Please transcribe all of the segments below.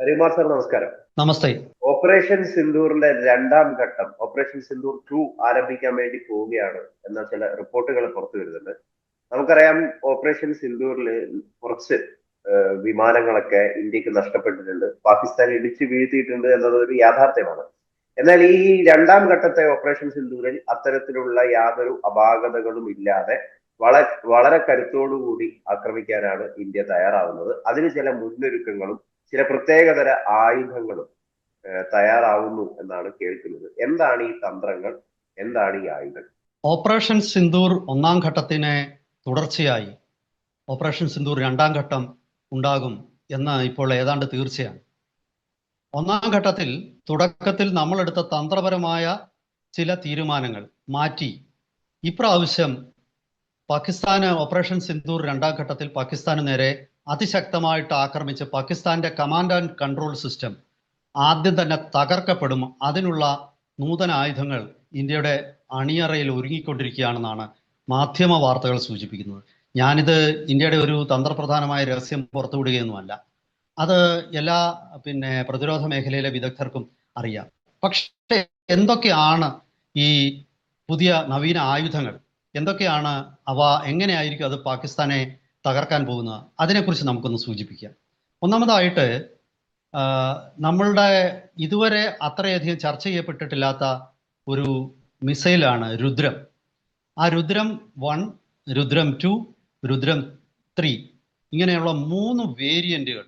Harikumar sir നമസ്കാരം. നമസ്തേ. Operation സിന്ദൂറിന്റെ രണ്ടാം ഘട്ടം ഓപ്പറേഷൻ സിന്ദൂർ ടു ആരംഭിക്കാൻ വേണ്ടി പോവുകയാണ് എന്ന ചില റിപ്പോർട്ടുകൾ പുറത്തു വരുന്നുണ്ട്. നമുക്കറിയാം ഓപ്പറേഷൻ സിന്ദൂറിൽ കുറച്ച് വിമാനങ്ങളൊക്കെ ഇന്ത്യയ്ക്ക് നഷ്ടപ്പെട്ടിട്ടുണ്ട് പാകിസ്ഥാൻ ഇടിച്ചു വീഴ്ത്തിയിട്ടുണ്ട് എന്നത് ഒരു യാഥാർത്ഥ്യമാണ്. എന്നാൽ ഈ രണ്ടാം ഘട്ടത്തെ ഓപ്പറേഷൻ സിന്ദൂറിൽ അത്തരത്തിലുള്ള യാതൊരു അപാകതകളും ഇല്ലാതെ വളരെ വളരെ കരുത്തോടുകൂടി ആക്രമിക്കാനാണ് ഇന്ത്യ തയ്യാറാവുന്നത്. അതിന് ചില മുന്നൊരുക്കങ്ങളും ചില പ്രത്യേകതര ആയുധങ്ങളും തയ്യാറാവുന്നു എന്നാണ് കേൾക്കുന്നത്. എന്താണ് ഈ തന്ത്രങ്ങൾ? എന്താണ് ഈ ആയുധങ്ങൾ? ഓപ്പറേഷൻ സിന്ദൂർ ഒന്നാം ഘട്ടത്തിനെ തുടർച്ചയായി. ഓപ്പറേഷൻ സിന്ദൂർ രണ്ടാം ഘട്ടം ഉണ്ടാകും എന്ന് ഇപ്പോൾ ഏതാണ്ട് തീർച്ചയാണ്. ഒന്നാം ഘട്ടത്തിൽ തുടക്കത്തിൽ നമ്മളെടുത്ത തന്ത്രപരമായ ചില തീരുമാനങ്ങൾ മാറ്റി. ഇപ്രാവശ്യം പാകിസ്ഥാന് ഓപ്പറേഷൻ സിന്ദൂർ രണ്ടാം ഘട്ടത്തിൽ പാകിസ്ഥാന് നേരെ അതിശക്തമായിട്ട് ആക്രമിച്ച് പാകിസ്ഥാന്റെ കമാൻഡ് ആൻഡ് കൺട്രോൾ സിസ്റ്റം ആദ്യം തന്നെ തകർക്കപ്പെടും. അതിനുള്ള നൂതന ആയുധങ്ങൾ ഇന്ത്യയുടെ അണിയറയിൽ ഒരുങ്ങിക്കൊണ്ടിരിക്കുകയാണെന്നാണ് മാധ്യമ വാർത്തകൾ സൂചിപ്പിക്കുന്നത്. ഞാനിത് ഇന്ത്യയുടെ ഒരു തന്ത്രപ്രധാനമായ രഹസ്യം പുറത്തുവിടുകയൊന്നുമല്ല. അത് എല്ലാ പിന്നെ പ്രതിരോധ മേഖലയിലെ വിദഗ്ധർക്കും അറിയാം. പക്ഷേ എന്തൊക്കെയാണ് ഈ പുതിയ നവീന ആയുധങ്ങൾ? എന്തൊക്കെയാണ് അവ? എങ്ങനെയായിരിക്കും അത് പാകിസ്ഥാനെ തകർക്കാൻ പോകുന്ന അതിനെക്കുറിച്ച് നമുക്കൊന്ന് സൂചിപ്പിക്കാം. ഒന്നാമതായിട്ട് നമ്മളുടെ ഇതുവരെ അത്രയധികം ചർച്ച ചെയ്യപ്പെട്ടിട്ടില്ലാത്ത ഒരു മിസൈലാണ് രുദ്രം. ആ Rudram one Rudram two Rudram three ഇങ്ങനെയുള്ള മൂന്ന് വേരിയന്റുകൾ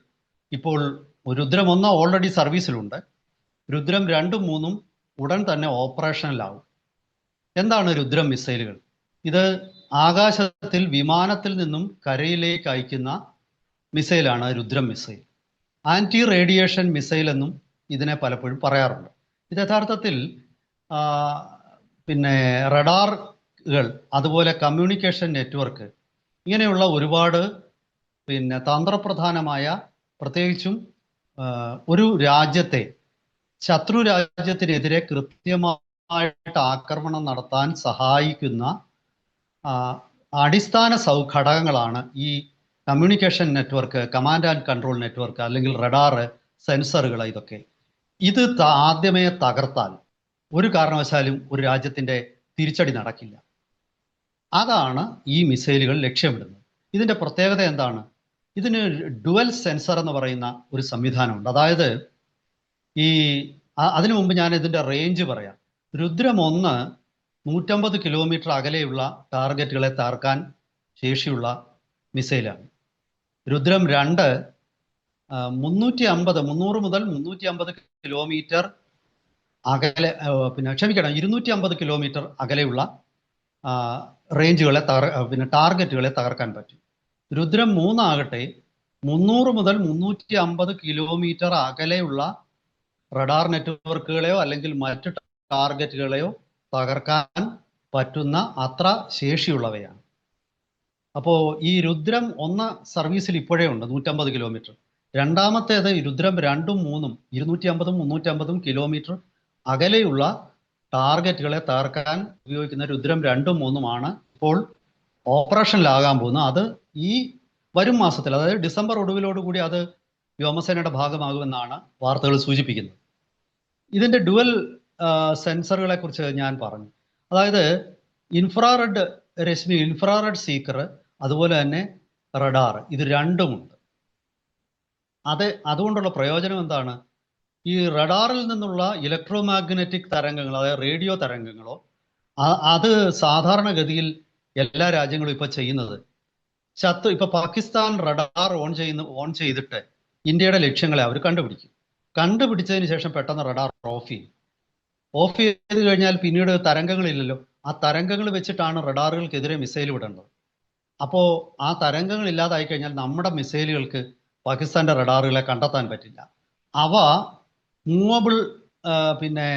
ഇപ്പോൾ രുദ്രം ഒന്ന് ഓൾറെഡി സർവീസിലുണ്ട്. രുദ്രം രണ്ടും മൂന്നും ഉടൻ തന്നെ ഓപ്പറേഷനിലാവും. എന്താണ് രുദ്രം മിസൈലുകൾ? ഇത് ആകാശത്തിൽ വിമാനത്തിൽ നിന്നും കരയിലേക്ക് അയക്കുന്ന മിസൈലാണ് Rudram missile. Anti radiation missile എന്നും ഇതിനെ പലപ്പോഴും പറയാറുണ്ട്. ഇത് യഥാർത്ഥത്തിൽ പിന്നെ റഡാറുകൾ അതുപോലെ കമ്മ്യൂണിക്കേഷൻ നെറ്റ്വർക്ക് ഇങ്ങനെയുള്ള ഒരുപാട് പിന്നെ തന്ത്രപ്രധാനമായ പ്രത്യേകിച്ചും ഒരു രാജ്യത്തെ ശത്രു രാജ്യത്തിനെതിരെ കൃത്യമായിട്ട് ആക്രമണം നടത്താൻ സഹായിക്കുന്ന അടിസ്ഥാന സൗ ഘടകങ്ങളാണ് ഈ communication network command and control network അല്ലെങ്കിൽ റഡാറ് സെൻസറുകൾ ഇതൊക്കെ. ഇത് ആദ്യമേ തകർത്താൽ ഒരു കാരണവശാലും ഒരു രാജ്യത്തിന്റെ തിരിച്ചടി നടക്കില്ല. അതാണ് ഈ മിസൈലുകൾ ലക്ഷ്യമിടുന്നത്. ഇതിന്റെ പ്രത്യേകത എന്താണ്? ഇതിന് ഡുവൽ സെൻസർ എന്ന് പറയുന്ന ഒരു സംവിധാനമുണ്ട്. അതായത് ഈ അതിനു മുമ്പ് ഞാൻ ഇതിന്റെ റേഞ്ച് പറയാം. രുദ്രം ഒന്ന് നൂറ്റമ്പത് കിലോമീറ്റർ അകലെയുള്ള ടാർഗറ്റുകളെ താർക്കാൻ ശേഷിയുള്ള മിസൈലാണ്. രുദ്രം രണ്ട് മുന്നൂറ്റി അമ്പത് മുന്നൂറ് മുതൽ മുന്നൂറ്റി അമ്പത് കിലോമീറ്റർ അകലെ പിന്നെ ക്ഷമിക്കണം ഇരുന്നൂറ്റി അമ്പത് കിലോമീറ്റർ അകലെയുള്ള റേഞ്ചുകളെ തകർ പിന്നെ ടാർഗറ്റുകളെ തകർക്കാൻ പറ്റും. രുദ്രം മൂന്നാകട്ടെ മുന്നൂറ് മുതൽ മുന്നൂറ്റി അമ്പത് കിലോമീറ്റർ അകലെയുള്ള റഡാർ നെറ്റ്വർക്കുകളെയോ അല്ലെങ്കിൽ മറ്റ് ടാർഗറ്റുകളെയോ തകർക്കാൻ പറ്റുന്ന അത്ര ശേഷിയുള്ളവയാണ്. അപ്പോൾ ഈ രുദ്രം ഒന്ന സർവീസിൽ ഇപ്പോഴേ ഉണ്ട് നൂറ്റമ്പത് കിലോമീറ്റർ. രണ്ടാമത്തേത് രുദ്രം രണ്ടും മൂന്നും ഇരുന്നൂറ്റി അമ്പതും മുന്നൂറ്റി അമ്പതും കിലോമീറ്റർ അകലെയുള്ള ടാർഗറ്റുകളെ തകർക്കാൻ ഉപയോഗിക്കുന്ന രുദ്രം രണ്ടും മൂന്നുമാണ്. ഇപ്പോൾ ഓപ്പറേഷനിലാകാൻ പോകുന്നത്. അത് ഈ വരും മാസത്തിൽ അതായത് ഡിസംബർ ഒടുവിലോടുകൂടി അത് വ്യോമസേനയുടെ ഭാഗമാകുമെന്നാണ് വാർത്തകൾ സൂചിപ്പിക്കുന്നത്. ഇതിന്റെ ഡുവൽ സെൻസറുകളെ കുറിച്ച് ഞാൻ പറഞ്ഞു. അതായത് ഇൻഫ്രാറെഡ് രശ്മി ഇൻഫ്രാറെഡ് സീക്കർ അതുപോലെ തന്നെ റഡാർ ഇത് രണ്ടുമുണ്ട്. അത് അതുകൊണ്ടുള്ള പ്രയോജനം എന്താണ്? ഈ റഡാറിൽ നിന്നുള്ള ഇലക്ട്രോ മാഗ്നറ്റിക് തരംഗങ്ങൾ അതായത് റേഡിയോ തരംഗങ്ങളോ അത് സാധാരണഗതിയിൽ എല്ലാ രാജ്യങ്ങളും ഇപ്പൊ ചെയ്യുന്നത്. ശത്രു ഇപ്പൊ പാകിസ്ഥാൻ റഡാർ ഓൺ ചെയ്യുന്ന ഓൺ ചെയ്തിട്ട് ഇന്ത്യയുടെ ലക്ഷ്യങ്ങളെ അവർ കണ്ടുപിടിക്കും. കണ്ടുപിടിച്ചതിന് ശേഷം പെട്ടെന്ന് റഡാർ ഓഫ് ചെയ്യും. ഓഫ് ചെയ്ത് കഴിഞ്ഞാൽ പിന്നീട് തരംഗങ്ങളില്ലല്ലോ. ആ തരംഗങ്ങൾ വെച്ചിട്ടാണ് റഡാറുകൾക്കെതിരെ മിസൈൽ വിടേണ്ടത്. അപ്പോൾ ആ തരംഗങ്ങൾ ഇല്ലാതായി കഴിഞ്ഞാൽ നമ്മുടെ മിസൈലുകൾക്ക് പാകിസ്ഥാന്റെ റഡാറുകളെ കണ്ടെത്താൻ പറ്റില്ല. അവ മൂവബിൾ പിന്നെ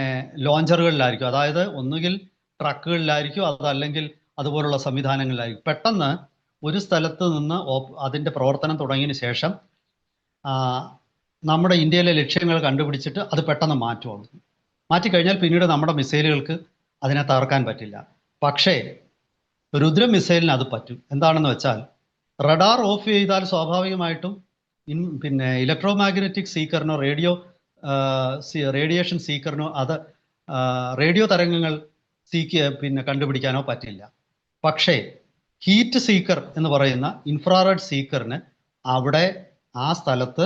ലോഞ്ചറുകളിലായിരിക്കും. അതായത് ഒന്നുകിൽ ട്രക്കുകളിലായിരിക്കും അതല്ലെങ്കിൽ അതുപോലുള്ള സംവിധാനങ്ങളിലായിരിക്കും. പെട്ടെന്ന് ഒരു സ്ഥലത്ത് നിന്ന് അതിന്റെ പ്രവർത്തനം തുടങ്ങിയതിന് ശേഷം നമ്മുടെ ഇന്ത്യയിലെ ലക്ഷ്യങ്ങൾ കണ്ടുപിടിച്ചിട്ട് അത് പെട്ടെന്ന് മാറ്റും മാറ്റിക്കഴിഞ്ഞാൽ പിന്നീട് നമ്മുടെ മിസൈലുകൾക്ക് അതിനെ തകർക്കാൻ പറ്റില്ല. പക്ഷേ രുദ്ര മിസൈലിന് അത് പറ്റും. എന്താണെന്ന് വെച്ചാൽ റഡാർ ഓഫ് ചെയ്താൽ സ്വാഭാവികമായിട്ടും ഇൻ പിന്നെ ഇലക്ട്രോ മാഗ്നറ്റിക് സീക്കറിനോ റേഡിയോ റേഡിയേഷൻ സീക്കറിനോ അത് റേഡിയോ തരംഗങ്ങൾ സീക്ക് പിന്നെ കണ്ടുപിടിക്കാനോ പറ്റില്ല. പക്ഷേ ഹീറ്റ് സീക്കർ എന്ന് പറയുന്ന ഇൻഫ്രാറെഡ് സീക്കറിന് അവിടെ ആ സ്ഥലത്ത്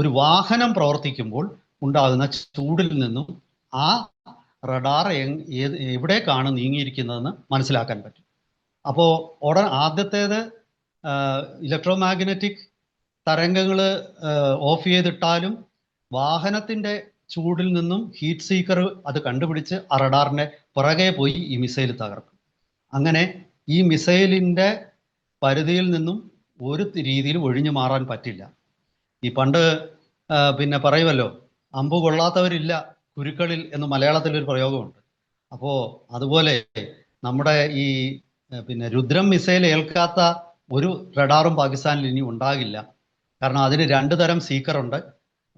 ഒരു വാഹനം പ്രവർത്തിക്കുമ്പോൾ ഉണ്ടാകുന്ന ചൂടിൽ നിന്നും ആ റഡാർ ഏത് എവിടേക്കാണ് നീങ്ങിയിരിക്കുന്നതെന്ന് മനസ്സിലാക്കാൻ പറ്റും. അപ്പോൾ ഉടൻ ആദ്യത്തേത് ഇലക്ട്രോ മാഗ്നറ്റിക് തരംഗങ്ങൾ ഓഫ് ചെയ്തിട്ടാലും വാഹനത്തിന്റെ ചൂടിൽ നിന്നും ഹീറ്റ് സീക്കർ അത് കണ്ടുപിടിച്ച് ആ റഡാറിന്റെ പുറകെ പോയി ഈ മിസൈൽ തകർക്കും. അങ്ങനെ ഈ മിസൈലിന്റെ പരിധിയിൽ നിന്നും ഒരു രീതിയിൽ ഒഴിഞ്ഞു മാറാൻ പറ്റില്ല. ഈ പണ്ട് പിന്നെ പറയുമല്ലോ അമ്പ് കൊള്ളാത്തവരില്ല കുരുക്കളിൽ എന്ന് മലയാളത്തിൽ ഒരു പ്രയോഗമുണ്ട്. അപ്പോ അതുപോലെ നമ്മുടെ ഈ പിന്നെ രുദ്രം മിസൈൽ ഏൽക്കാത്ത ഒരു റഡാറും പാകിസ്ഥാനിൽ ഇനി ഉണ്ടാകില്ല. കാരണം അതിന് രണ്ട് തരം സീക്കർ ഉണ്ട്.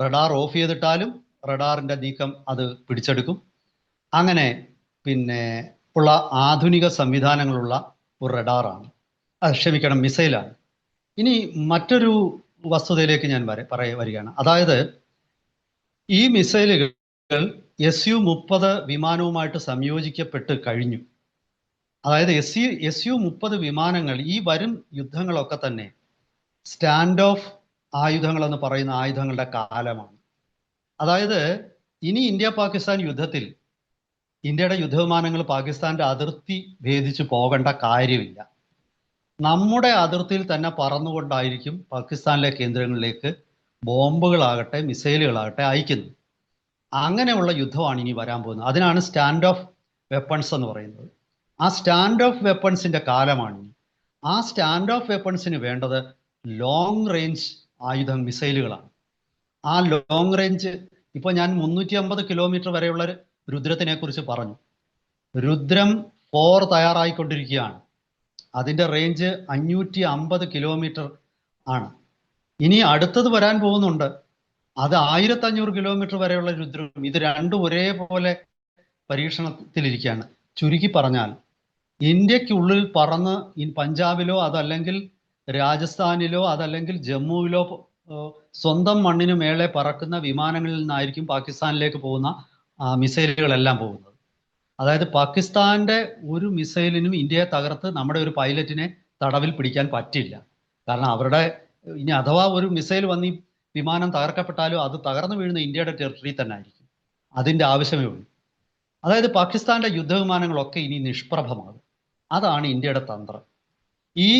റഡാർ ഓഫ് ചെയ്തിട്ടാലും റഡാറിന്റെ നീക്കം അത് പിടിച്ചെടുക്കും. അങ്ങനെ പിന്നെ ഉള്ള ആധുനിക സംവിധാനങ്ങളുള്ള ഒരു റഡാറാണ്. അത് ക്ഷമിക്കണം മിസൈലാണ്. ഇനി മറ്റൊരു വസ്തുതയിലേക്ക് ഞാൻ വര പറയ വരികയാണ്. അതായത് ഈ മിസൈലുകൾ എസ് യു മുപ്പത് വിമാനവുമായിട്ട് സംയോജിക്കപ്പെട്ട് കഴിഞ്ഞു. അതായത് എസ് യു എസ് യു മുപ്പത് വിമാനങ്ങൾ ഈ വരും യുദ്ധങ്ങളൊക്കെ തന്നെ സ്റ്റാൻഡ് ഓഫ് ആയുധങ്ങൾ എന്ന് പറയുന്ന ആയുധങ്ങളുടെ കാലമാണ്. അതായത് ഇനി ഇന്ത്യ പാകിസ്ഥാൻ യുദ്ധത്തിൽ ഇന്ത്യയുടെ യുദ്ധവിമാനങ്ങൾ പാകിസ്ഥാന്റെ അതിർത്തി ഭേദിച്ചു പോകേണ്ട കാര്യമില്ല. നമ്മുടെ അതിർത്തിയിൽ തന്നെ പറന്നുകൊണ്ടായിരിക്കും പാകിസ്ഥാനിലെ കേന്ദ്രങ്ങളിലേക്ക് ബോംബുകളാകട്ടെ മിസൈലുകളാകട്ടെ അയക്കുന്നത് അങ്ങനെയുള്ള യുദ്ധമാണ് ഇനി വരാൻ പോകുന്നത്. അതിനാണ് സ്റ്റാൻഡ് ഓഫ് വെപ്പൺസ് എന്ന് പറയുന്നത്. ആ സ്റ്റാൻഡ് ഓഫ് വെപ്പൺസിന്റെ കാലമാണ് ഇനി. ആ സ്റ്റാൻഡ് ഓഫ് വെപ്പൺസിന് വേണ്ടത് ലോങ് റേഞ്ച് ആയുധം മിസൈലുകളാണ്. ആ ലോങ് റേഞ്ച് ഇപ്പോൾ ഞാൻ മുന്നൂറ്റി അമ്പത് കിലോമീറ്റർ വരെയുള്ള രുദ്രത്തിനെ കുറിച്ച് പറഞ്ഞു. രുദ്രം ഫോർ തയ്യാറായിക്കൊണ്ടിരിക്കുകയാണ്. അതിന്റെ റേഞ്ച് അഞ്ഞൂറ്റി അമ്പത് കിലോമീറ്റർ ആണ്. ഇനി അടുത്തത് വരാൻ പോകുന്നുണ്ട്. അത് ആയിരത്തി അഞ്ഞൂറ് കിലോമീറ്റർ വരെയുള്ള രുദ്രം ഇത് രണ്ടും ഒരേപോലെ പരീക്ഷണത്തിലിരിക്കുകയാണ്. ചുരുക്കി പറഞ്ഞാൽ ഇന്ത്യക്കുള്ളിൽ പറന്ന് പഞ്ചാബിലോ അതല്ലെങ്കിൽ രാജസ്ഥാനിലോ അതല്ലെങ്കിൽ ജമ്മുവിലോ സ്വന്തം മണ്ണിന് മേളെ പറക്കുന്ന വിമാനങ്ങളിൽ നിന്നായിരിക്കും പാകിസ്ഥാനിലേക്ക് പോകുന്ന മിസൈലുകളെല്ലാം പോകുന്നത്. അതായത് പാകിസ്ഥാന്റെ ഒരു മിസൈലിനും ഇന്ത്യയെ തകർത്ത് നമ്മുടെ ഒരു പൈലറ്റിനെ തടവിൽ പിടിക്കാൻ പറ്റില്ല. കാരണം അവരുടെ ഇനി അഥവാ ഒരു മിസൈൽ വന്ന് വിമാനം തകർക്കപ്പെട്ടാലും അത് തകർന്നു വീഴുന്ന ഇന്ത്യയുടെ ടെറിട്ടറി തന്നെ ആയിരിക്കും. അതിന്റെ ആവശ്യമേ ഉള്ളൂ. അതായത് പാകിസ്ഥാന്റെ യുദ്ധവിമാനങ്ങളൊക്കെ ഇനി നിഷ്പ്രഭമാകും. അതാണ് ഇന്ത്യയുടെ തന്ത്രം. ഈ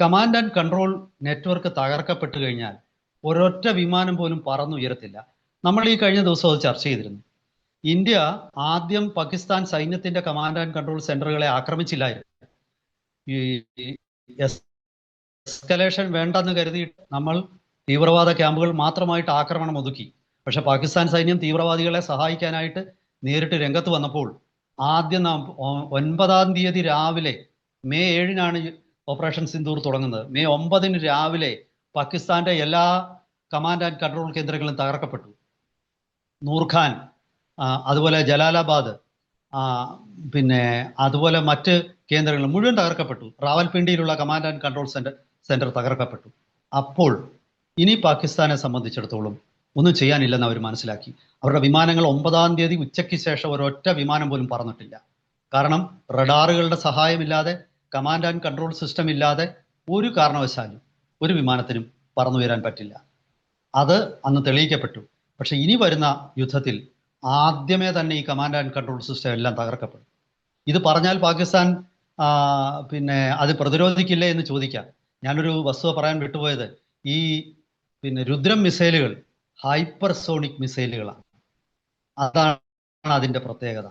കമാൻഡ് ആൻഡ് കൺട്രോൾ നെറ്റ്വർക്ക് തകർക്കപ്പെട്ട് കഴിഞ്ഞാൽ ഒരൊറ്റ വിമാനം പോലും പറന്നുയരത്തില്ല നമ്മൾ ഈ കഴിഞ്ഞ ദിവസം അത് ചർച്ച ചെയ്തിരുന്നു. ഇന്ത്യ ആദ്യം പാകിസ്ഥാൻ സൈന്യത്തിന്റെ കമാൻഡ് ആൻഡ് കൺട്രോൾ സെന്ററുകളെ ആക്രമിച്ചില്ലായിരുന്നു. ഈ എസ്കലേഷൻ വേണ്ടെന്ന് കരുതി നമ്മൾ തീവ്രവാദ ക്യാമ്പുകൾ മാത്രമായിട്ട് ആക്രമണം ഒതുക്കി. പക്ഷെ പാകിസ്ഥാൻ സൈന്യം തീവ്രവാദികളെ സഹായിക്കാനായിട്ട് നേരിട്ട് രംഗത്ത് വന്നപ്പോൾ ആദ്യം നാം ഒൻപതാം തീയതി രാവിലെ മെയ് ഏഴിനാണ് ഓപ്പറേഷൻ സിന്ദൂർ തുടങ്ങുന്നത്. മെയ് ഒമ്പതിന് രാവിലെ പാകിസ്ഥാന്റെ എല്ലാ കമാൻഡ് ആൻഡ് കൺട്രോൾ കേന്ദ്രങ്ങളും തകർക്കപ്പെട്ടു. നൂർഖാൻ അതുപോലെ ജലാലാബാദ് പിന്നെ അതുപോലെ മറ്റ് കേന്ദ്രങ്ങൾ മുഴുവൻ തകർക്കപ്പെട്ടു. റാവൽപിണ്ടിയിലുള്ള command and control centre centre തകർക്കപ്പെട്ടു. അപ്പോൾ ഇനി പാകിസ്ഥാനെ സംബന്ധിച്ചിടത്തോളം ഒന്നും ചെയ്യാനില്ലെന്ന് അവർ മനസ്സിലാക്കി. അവരുടെ വിമാനങ്ങൾ ഒമ്പതാം തീയതി ഉച്ചയ്ക്ക് ശേഷം ഒരൊറ്റ വിമാനം പോലും പറന്നിട്ടില്ല. കാരണം റഡാറുകളുടെ സഹായമില്ലാതെ കമാൻഡ് ആൻഡ് കൺട്രോൾ സിസ്റ്റം ഇല്ലാതെ ഒരു കാരണവശാലും ഒരു വിമാനത്തിനും പറന്നു വരാൻ പറ്റില്ല. അത് അന്ന് തെളിയിക്കപ്പെട്ടു. പക്ഷെ ഇനി വരുന്ന യുദ്ധത്തിൽ ആദ്യമേ തന്നെ ഈ കമാൻഡ് ആൻഡ് കൺട്രോൾ സിസ്റ്റം എല്ലാം തകർക്കപ്പെടും. ഇത് പറഞ്ഞാൽ പാകിസ്ഥാൻ പിന്നെ അത് പ്രതിരോധിക്കില്ലേ എന്ന് ചോദിക്കാം. ഞാനൊരു വസ്തുത പറയാൻ വിട്ടുപോയത്. ഈ പിന്നെ രുദ്രം മിസൈലുകൾ ഹൈപ്പർസോണിക് മിസൈലുകളാണ്. അതാണ് അതിന്റെ പ്രത്യേകത.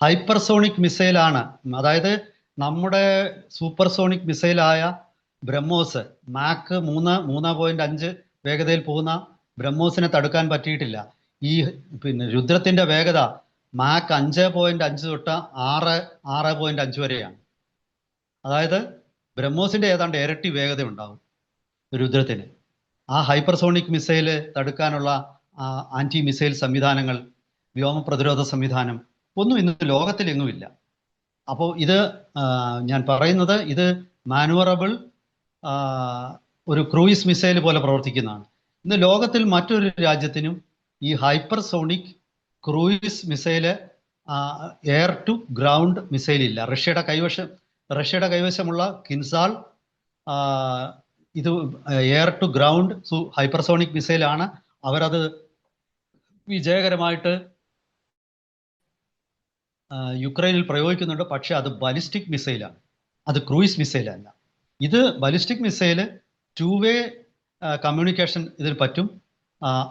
ഹൈപ്പർസോണിക് മിസൈലാണ് അതായത് നമ്മുടെ സൂപ്പർസോണിക് മിസൈലായ ബ്രഹ്മോസ് മാക്ക് മൂന്ന് മൂന്ന് പോയിന്റ് അഞ്ച് വേഗതയിൽ പോകുന്ന ബ്രഹ്മോസിനെ തടുക്കാൻ പറ്റിയിട്ടില്ല. ഈ പിന്നെ രുദ്രത്തിന്റെ വേഗത മാക്ക് അഞ്ച് പോയിന്റ് അഞ്ച് തൊട്ട് ആറ് ആറ് പോയിന്റ് അഞ്ച് വരെയാണ്. അതായത് ബ്രഹ്മോസിന്റെ ഏതാണ്ട് ഇരട്ടി വേഗത ഉണ്ടാവും രുദ്രത്തിന്. ആ ഹൈപ്പർസോണിക് മിസൈൽ തടുക്കാനുള്ള ആന്റി മിസൈൽ സംവിധാനങ്ങൾ വ്യോമ പ്രതിരോധ സംവിധാനം ഒന്നും ഇന്ന് ലോകത്തിലെങ്ങുമില്ല. അപ്പോൾ ഇത് ഞാൻ പറയുന്നത് ഇത് മാനുവറബിൾ ഒരു ക്രൂയിസ് മിസൈൽ പോലെ പ്രവർത്തിക്കുന്നതാണ്. ഇന്ന് ലോകത്തിൽ മറ്റൊരു രാജ്യത്തിനും ഈ hypersonic cruise missile air to ground missile ഇല്ല റഷ്യയുടെ കൈവശം റഷ്യയുടെ കൈവശമുള്ള കിൻസാൾ ഇത് എയർ ടു ഗ്രൗണ്ട് ഹൈപ്പർസോണിക് മിസൈലാണ് അവരത് വിജയകരമായിട്ട് യുക്രൈനിൽ പ്രയോഗിക്കുന്നുണ്ട്. പക്ഷെ അത് ബലിസ്റ്റിക് മിസൈലാണ്. അത് ക്രൂയിസ് മിസൈലല്ല. ഇത് ballistic missile two way communication ഇതിൽ പറ്റും.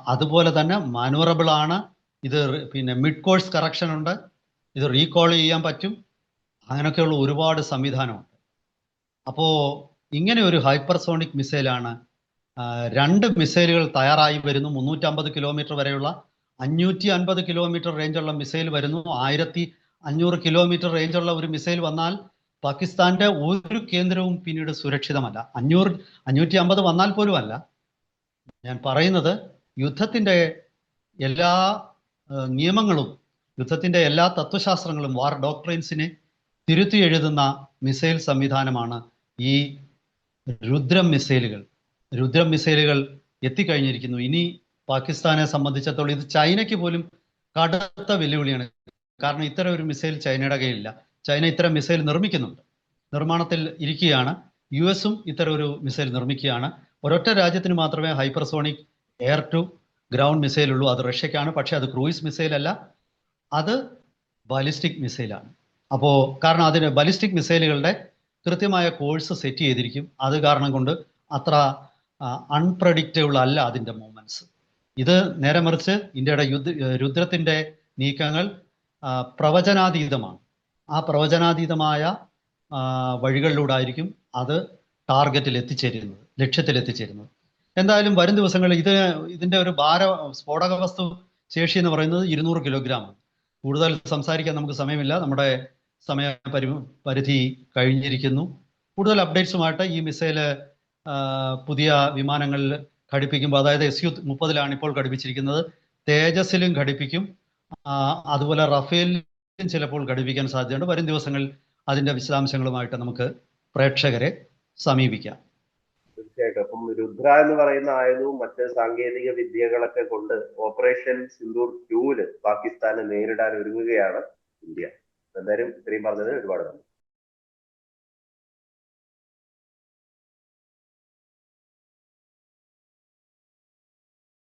അതുപോലെ തന്നെ മാനുവറബിൾ ആണ് ഇത് പിന്നെ മിഡ് കോഴ്സ് കറക്ഷൻ ഉണ്ട് ഇത് റീകോൾ ചെയ്യാൻ പറ്റും. അങ്ങനെയൊക്കെയുള്ള ഒരുപാട് സംവിധാനമുണ്ട്. അപ്പോൾ ഇങ്ങനെ ഒരു ഹൈപ്പർസോണിക് മിസൈലാണ് രണ്ട് മിസൈലുകൾ തയ്യാറായി വരുന്നു. മുന്നൂറ്റമ്പത് കിലോമീറ്റർ വരെയുള്ള അഞ്ഞൂറ്റി അൻപത് കിലോമീറ്റർ റേഞ്ചുള്ള മിസൈൽ വരുന്നു. ആയിരത്തി അഞ്ഞൂറ് കിലോമീറ്റർ റേഞ്ചുള്ള ഒരു മിസൈൽ വന്നാൽ പാകിസ്ഥാന്റെ ഒരു കേന്ദ്രവും പിന്നീട് സുരക്ഷിതമല്ല. അഞ്ഞൂറ് അഞ്ഞൂറ്റി അമ്പത് വന്നാൽ പോലും അല്ല. ഞാൻ പറയുന്നത് യുദ്ധത്തിന്റെ എല്ലാ നിയമങ്ങളും യുദ്ധത്തിന്റെ എല്ലാ തത്വശാസ്ത്രങ്ങളും വാർ ഡോക്ട്രൈൻസിനെ തിരുത്തി എഴുതുന്ന മിസൈൽ സംവിധാനമാണ് ഈ രുദ്രം മിസൈലുകൾ. രുദ്രം മിസൈലുകൾ എത്തിക്കഴിഞ്ഞിരിക്കുന്നു. ഇനി പാകിസ്ഥാനെ സംബന്ധിച്ചിടത്തോളം ഇത് ചൈനയ്ക്ക് പോലും കടുത്ത വെല്ലുവിളിയാണ്. കാരണം ഇത്തരം ഒരു മിസൈൽ ചൈനയുടെ കയ്യിലില്ല. ചൈന ഇത്തരം മിസൈൽ നിർമ്മിക്കുന്നുണ്ട്. നിർമ്മാണത്തിൽ ഇരിക്കുകയാണ്. യു എസും ഇത്തരം ഒരു മിസൈൽ നിർമ്മിക്കുകയാണ്. ഒരൊറ്റ രാജ്യത്തിന് മാത്രമേ hypersonic air to ground missile ഉള്ളൂ. അത് റഷ്യക്കാണ്. പക്ഷേ അത് ക്രൂയിസ് മിസൈൽ അല്ല അത് ബാലിസ്റ്റിക് മിസൈലാണ്. അപ്പോൾ കാരണം അതിന് ബലിസ്റ്റിക് മിസൈലുകളുടെ കൃത്യമായ കോഴ്സ് സെറ്റ് ചെയ്തിരിക്കും. അത് കാരണം കൊണ്ട് അത്ര അൺപ്രഡിക്റ്റബിൾ അല്ല അതിന്റെ മൂവ്മെന്റ്സ് ഇത് നേരെ മറിച്ച് ഇന്ത്യയുടെ യുദ്ധ രുദ്രത്തിന്റെ നീക്കങ്ങൾ പ്രവചനാതീതമാണ്. ആ പ്രവചനാതീതമായ വഴികളിലൂടെ ആയിരിക്കും അത് ടാർഗറ്റിൽ എത്തിച്ചേരുന്നത് ലക്ഷ്യത്തിൽ എത്തിച്ചേരുന്നത്. എന്തായാലും വരും ദിവസങ്ങളിൽ ഇത് ഇതിന്റെ ഒരു ഭാര സ്ഫോടക വസ്തു ശേഷി എന്ന് പറയുന്നത് ഇരുന്നൂറ് കിലോഗ്രാം കൂടുതൽ സംസാരിക്കാൻ നമുക്ക് സമയമില്ല. നമ്മുടെ സമയ പരി പരിധി കഴിഞ്ഞിരിക്കുന്നു. കൂടുതൽ അപ്ഡേറ്റ്സുമായിട്ട് ഈ മിസൈൽ പുതിയ വിമാനങ്ങളിൽ ഘടിപ്പിക്കുമ്പോൾ അതായത് എസ് യു മുപ്പതിലാണ് ഇപ്പോൾ ഘടിപ്പിച്ചിരിക്കുന്നത്. തേജസിലും ഘടിപ്പിക്കും. അതുപോലെ റഫേലിലും ചിലപ്പോൾ ഘടിപ്പിക്കാൻ സാധ്യതയുണ്ട്. വരും ദിവസങ്ങളിൽ അതിന്റെ വിശദാംശങ്ങളുമായിട്ട് നമുക്ക് പ്രേക്ഷകരെ സമീപിക്കാം. തീർച്ചയായിട്ടും. അപ്പം രുദ്ര എന്ന് പറയുന്ന ആയുധവും മറ്റ് സാങ്കേതിക വിദ്യകളൊക്കെ കൊണ്ട് ഓപ്പറേഷൻ സിന്ദൂർ ടൂൽ പാകിസ്ഥാനെ നേരിടാൻ ഒരുങ്ങുകയാണ് ഇന്ത്യ. എന്തായാലും ഇത്രയും പറഞ്ഞതിന് ഒരുപാട് നന്ദി.